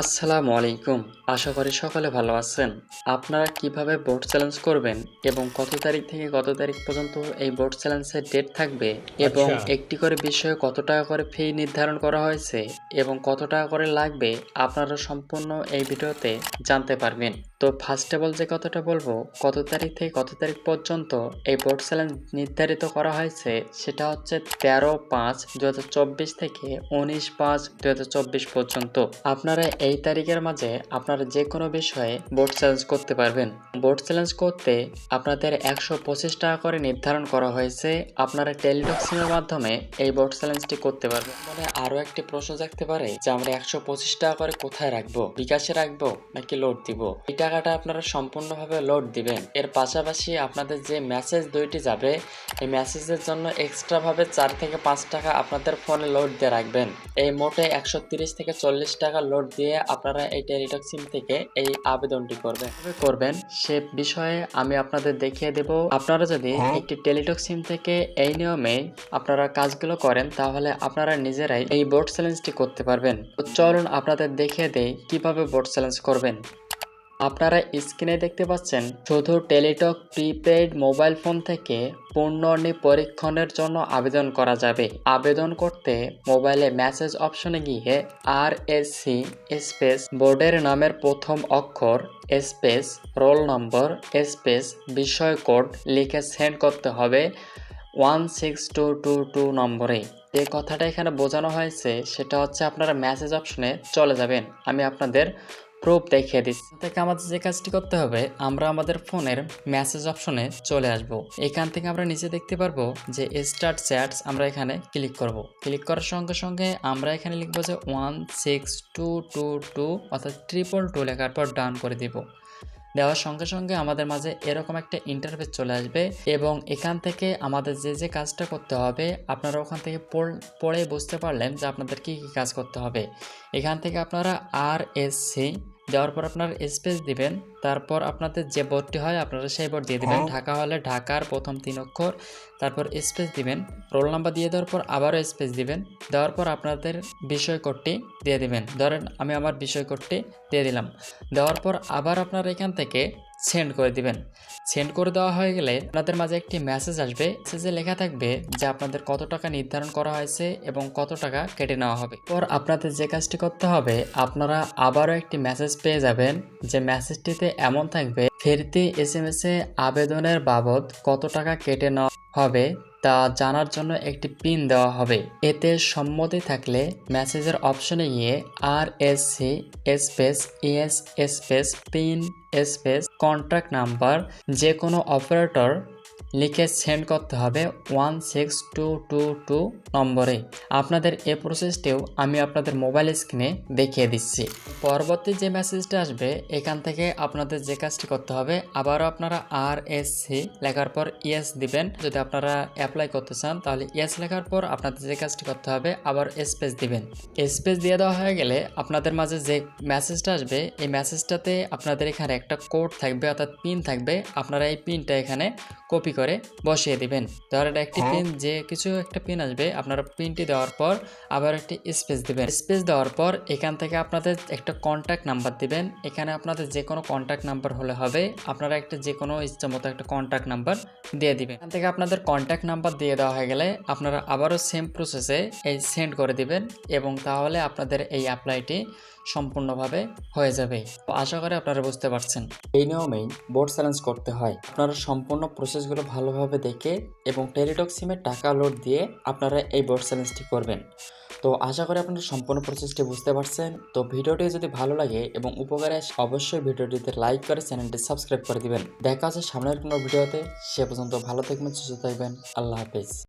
আসসালামু আলাইকুম। আশা করি সকলে ভালো আছেন। আপনারা কীভাবে বোর্ড চ্যালেঞ্জ করবেন এবং কত তারিখ থেকে কত তারিখ পর্যন্ত এই বোর্ড চ্যালেঞ্জের ডেট থাকবে এবং আচ্ছা। একটি করে বিষয়ে কত টাকা করে ফি নির্ধারণ করা হয়েছে এবং কত টাকা করে লাগবে আপনারা সম্পূর্ণ এই ভিডিওতে জানতে পারবেন। তো ফার্স্ট অফ অল যে কথাটা বলব কত তারিখ থেকে কত তারিখ পর্যন্ত এই বোর্ড চ্যালেঞ্জ নির্ধারিত করা হয়েছে সেটা হচ্ছে তেরো পাঁচ দু থেকে উনিশ পাঁচ দু পর্যন্ত। আপনারা এই তারিখের মাঝে আপনারা যে কোনো বিষয়ে বোর্ড চ্যালেঞ্জ করতে পারবেন। বোর্ড চ্যালেঞ্জ করতে আপনাদের একশো পঁচিশ টাকা করে নির্ধারণ করা হয়েছে। আপনারা টেলিটক মাধ্যমে এই বোর্ড চ্যালেঞ্জটি করতে পারবেন। মানে আরও একটি প্রশ্ন থাকতে পারে যে আমরা একশো পঁচিশ টাকা করে কোথায় রাখব? বিকাশে রাখব নাকি লোড দিব? এই টাকাটা আপনারা সম্পূর্ণভাবে লোড দিবেন। এর পাশাপাশি আপনাদের যে মেসেজ দুইটি যাবে, এই মেসেজের জন্য এক্সট্রাভাবে চার থেকে পাঁচ টাকা আপনাদের ফোনে লোড দিয়ে রাখবেন। এই মোটে একশো তিরিশ থেকে চল্লিশ টাকা লোড দিয়ে আপনারা এই টেলিটক সিম থেকে এই আবেদনটি করবেন। করবেন সে বিষয়ে আমি আপনাদের দেখিয়ে দেব। আপনারা যদি হ্যাঁ। একটি টেলিটক সিম থেকে এই নিয়মে আপনারা কাজগুলো করেন তাহলে আপনারা নিজেরাই এই বোর্ড চ্যালেঞ্জটি করতে পারবেন। চলুন আপনাদের দেখিয়ে দেয় কীভাবে বোর্ড চ্যালেঞ্জ করবেন। আপনারা স্ক্রিনে দেখতে পাচ্ছেন, শুধু টেলিটক, প্রিপেইড মোবাইল ফোন থেকে পূর্ণনি পরীক্ষণের জন্য আবেদন করা যাবে। আবেদন করতে মোবাইলে মেসেজ অপশনে গিয়ে আর এস সি স্পেস বোর্ডের নামের প্রথম অক্ষর স্পেস, রোল নম্বর স্পেস, বিষয় কোড লিখে সেন্ড করতে হবে one six two two two নম্বরে। যে কথাটা এখানে বোঝানো হয়েছে, সেটা হচ্ছে আপনারা মেসেজ অপশনে চলে যাবেন। আমি আপনাদের প্রুফ দেখিয়ে দিচ্ছি থেকে আমাদের যে কাজটি করতে হবে, আমরা আমাদের ফোনের মেসেজ অপশনে চলে আসব। এখান থেকে আমরা নিচে দেখতে পারব যে স্টার্ট চ্যাটস আমরা এখানে ক্লিক করব। ক্লিক করার সঙ্গে সঙ্গে আমরা এখানে লিখব যে one six two two two অর্থাৎ ট্রিপল টু লেখার পর ডান করে দিব। দেওয়ার সঙ্গে সঙ্গে আমাদের মাঝে এরকম একটা ইন্টারফেস চলে আসবে এবং এখান থেকে আমাদের যে যে কাজটা করতে হবে, আপনারা ওখান থেকে পড়- পড়ে বুঝতে পারলেন যে আপনাদের কি কি কাজ করতে হবে। এখান থেকে আপনারা আর এস সি দেওয়ার পর আপনার স্পেস দিবেন তারপর আপনাদের যে বোর্ডটি হয় আপনারা সেই বোর্ড দিয়ে দিবেন। ঢাকা হলে ঢাকার প্রথম তিন অক্ষর তারপর স্পেস দিবেন। রোল নাম্বার দিয়ে দেওয়ার পর আবারও স্পেস দিবেন। দেওয়ার পর আপনাদের বিষয় কোডটি দিয়ে দিবেন। ধরেন আমি আমার বিষয় কোডটি দিয়ে দিলাম। দেওয়ার পর আবার আপনারা এখান থেকে সেন্ড করে দিবেন। সেন্ড করে দেওয়া হয়ে গেলে আপনাদের মাঝে একটি মেসেজ আসবে মেসেজে লেখা থাকবে যে আপনাদের কত টাকা নির্ধারণ করা হয়েছে এবং কত টাকা কেটে নেওয়া হবে। পর আপনাদের যে কাজটি করতে হবে, আপনারা আবারও একটি মেসেজ পেয়ে যাবেন যে মেসেজটিতে এমন থাকবে, ফেরতি এস এম এস এ আবেদনের বাবদ কত টাকা কেটে নেওয়া হবে তা জানার জন্য একটি পিন দেওয়া হবে। এতে সম্মতি থাকলে মেসেজের অপশনে গিয়ে R S C space E S space PIN space contract number যে কোনো অপারেটর লিখে সেন্ড করতে হবে one six two two two নম্বরে। আপনাদের এই প্রসেসটিও আমি আপনাদের মোবাইল স্ক্রিনে দেখিয়ে দিচ্ছি। পরবর্তী যে মেসেজটা আসবে, এখান থেকে আপনাদের যে কাজটি করতে হবে, আবারও আপনারা আর এস সি লেখার পর ইয়েস দিবেন। যদি আপনারা অ্যাপ্লাই করতে চান, তাহলে ইয়েস লেখার পর আপনাদের যে কাজটি করতে হবে, আবার স্পেস দিবেন। স্পেস দিয়ে দেওয়া হয়ে গেলে আপনাদের মাঝে যে মেসেজটা আসবে, এই মেসেজটাতে আপনাদের এখানে একটা কোড থাকবে, অর্থাৎ পিন থাকবে। আপনারা এই পিনটা এখানে কপি করে বসিয়ে দিবেন। ধরেন একটি হ্যাঁ। পিন যে কিছু একটা পিন আসবে আপনারা পিনটি দেওয়ার পর আবার একটি স্পেস দিবেন। স্পেস দেওয়ার পর এখান থেকে আপনাদের একটা কন্ট্যাক্ট নাম্বার দিবেন। এখানে আপনাদের যে কোনো কন্ট্যাক্ট নাম্বার হলে হবে আপনারা একটা যে কোনো ইচ্ছা মতো একটা কন্ট্যাক্ট নাম্বার দিয়ে দিবেন। এখান থেকে আপনাদের কন্ট্যাক্ট নাম্বার দিয়ে দেওয়া হয়ে গেলে আপনারা আবারও সেম প্রসেসে এই সেন্ড করে দিবেন এবং তাহলে আপনাদের এই অ্যাপ্লাইটি সম্পূর্ণভাবে হয়ে যাবে। তো আশা করি আপনারা বুঝতে পারছেন। এই নিয়মেই বোর্ড চ্যালেঞ্জ করতে হয়। আপনারা সম্পূর্ণ প্রসেসগুলো ভালোভাবে দেখে এবং টেলিটক সিমের টাকা লোড দিয়ে আপনারা এই বোর্ড চ্যালেঞ্জটি করবেন। তো আশা করি আপনারা সম্পূর্ণ প্রসেসটি বুঝতে পারছেন। তো ভিডিওটি যদি ভালো লাগে এবং উপকারে অবশ্যই ভিডিওটিতে লাইক করে চ্যানেলটি সাবস্ক্রাইব করে দিবেন। দেখা আছে সামনের কোনো ভিডিওতে। সে পর্যন্ত ভালো থাকবেন, সুস্থ থাকবেন। আল্লাহ হাফেজ।